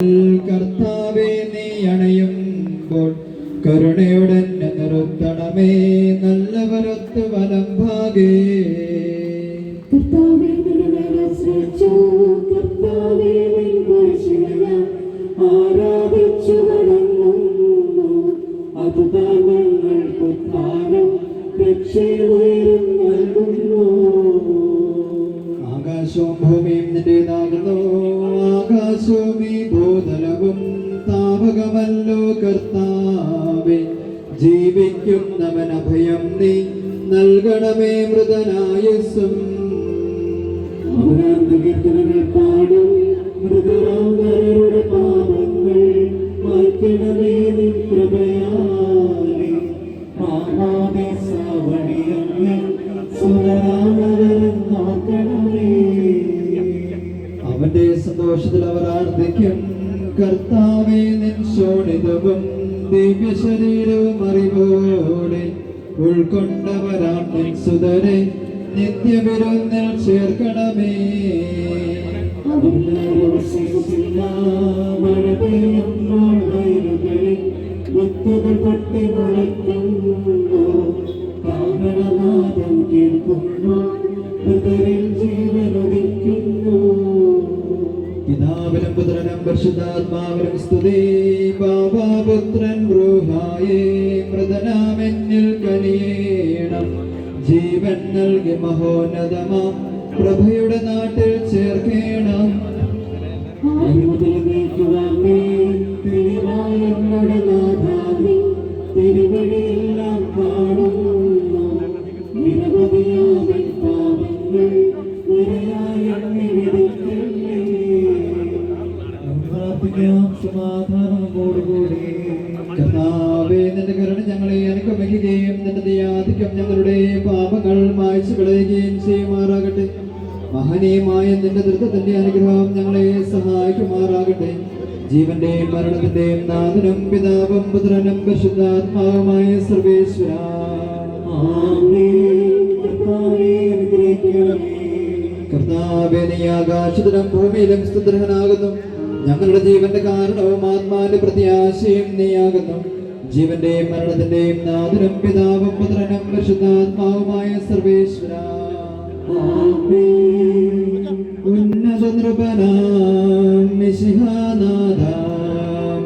കർത്താവെ നീ അണയുമ്പോൾ കരുണയുടെ നിർത്തണമേ നല്ലവരൊത്ത് വലം ഭാഗേ കർത്താവേ കർത്താവേ ആരാധിച്ചു വണങ്ങുന്നു. ഞങ്ങൾക്ക് രക്ഷയുയരും നൽകുന്നു. ആകാശവും ഭൂമിയും നിന്റേതാകുന്നു. ആകാശവും താപകമല്ലോ കർത്താവെ ജീവിക്കുന്നവൻ അഭയം നീ നൽകണമേ മൃതനായസ്സും അവരാന്ത കീർത്തനങ്ങൾ പാടും മൃതരാന്തരുടെ പാപങ്ങൾ മാറ്റണമേ നിൻ കൃപയാലെ. സാവണിയങ്ങൾ വഴിയങ്ങൾ നോക്കണമേ. അവന്റെ സന്തോഷത്തിൽ അവർ ആർദ്ദിക്കും. കർത്താവെ നിൻ ശോണിതവും ദിവ്യ ശരീരവും അറിവോടെ ഉൾക്കൊണ്ടവരാം നിൻ സുതരെ. നിത്യവിരുന്നിൽ ചേർക്കണമേ. പൊട്ടി മുളയ്ക്കുന്നു കാഹളനാദം കേൾക്കുന്നു ഹൃദയം ജീവനൊടിക്കുന്നു പിതാവിനും പുത്രനും പരിശുദ്ധാത്മാവിനും സ്തുതി. പാപപുത്രൻ ബ്രൂഹായേ മൃതനാമെന്നിൽ കനിയേണം. ജീവൻ നൽകി മഹോന്നതമാം. പ്രഭയുടെ നാട്ടിൽ ചേർക്കേണം. തിരുവഴിയെല്ലാം സമാധാനമോടുകൂടി കർത്താവേ നിന്റെ കരുണ ഞങ്ങളെ അനുഗമിക്കുകയും നിന്റെ ദയാധിക്യം ഞങ്ങളുടെ പാപങ്ങൾ മായ്ച്ചു കളയുകയും ചെയ്യുമാറാകട്ടെ. മഹനീയമായ നിന്റെ ദൃഢത്തിന്റെ അനുഗ്രഹം ഞങ്ങളെ സഹായിക്കുമാറാകട്ടെ. ജീവന്റെയും മരണത്തിന്റെയും നാഥനും പിതാവും പുത്രനും പരിശുദ്ധാത്മാവുമായ സർവേശ്വര. കർത്താവേ നീ ആകാശത്തിലും ഭൂമിയിലും സ്തുതർഹനാകുന്നു. ഞങ്ങളുടെ ജീവന്റെ കാരണവും ആത്മാവിന്റെ പ്രത്യാശയും നീയാകുന്നു ജീവന്റെയും മരണത്തിന്റെയും നാഥനും പിതാവും പുത്രനും പരിശുദ്ധാത്മാവുമായ സർവേശ്വര. ഉന്നത നൃപനാം മിശിഹാനാഥ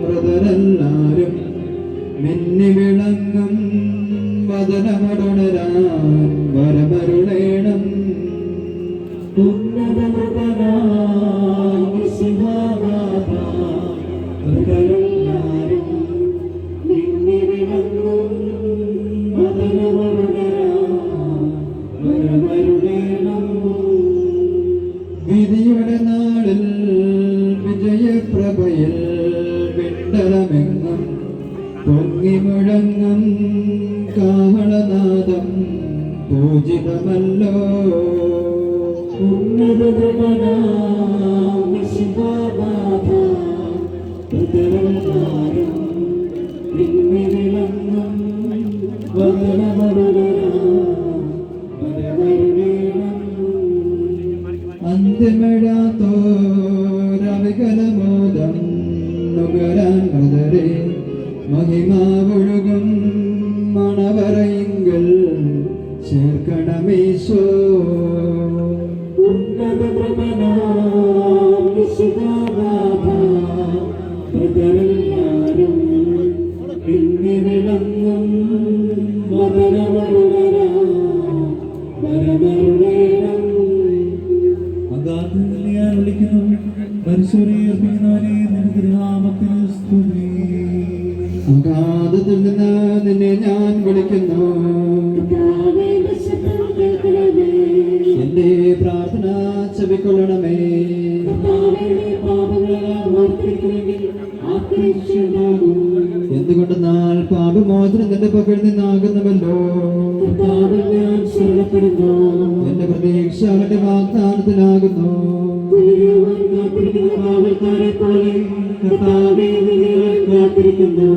മൃതരെല്ലാരും മിന്നി വിളങ്ങും വദനമടുണരാൻ മുഴങ്ങും കാഹളനാദം പൂജിതമല്ലോ. അന്തിമിടാത്തോരവികലമോദം നുകരാൻ മൃതരെ മഹിമാവൊഴുകും മണവറയിങ്കൽ ചേർക്കണമേശോ അഗാധത്തിൽ ഞാൻ വിളിക്കുന്നു മനുഷ്യരെ അർപ്പിക്കുന്നവരെ നിനക്ക് നാമത്തിന് സ്തുതി അഗാധത്തിൽ നിന്നെ ഞാൻ വിളിക്കുന്നു. ചെവിക്കൊള്ളണമേ എന്തുകൊണ്ടെന്നാൽ പാപമോചനം നിന്റെ പക്കൽ നിന്നാകുന്നുവല്ലോ? എന്റെ പ്രതീക്ഷ അവന്റെ വാഗ്ദാനത്തിലാകുന്നു. കാത്തിരിക്കുന്നു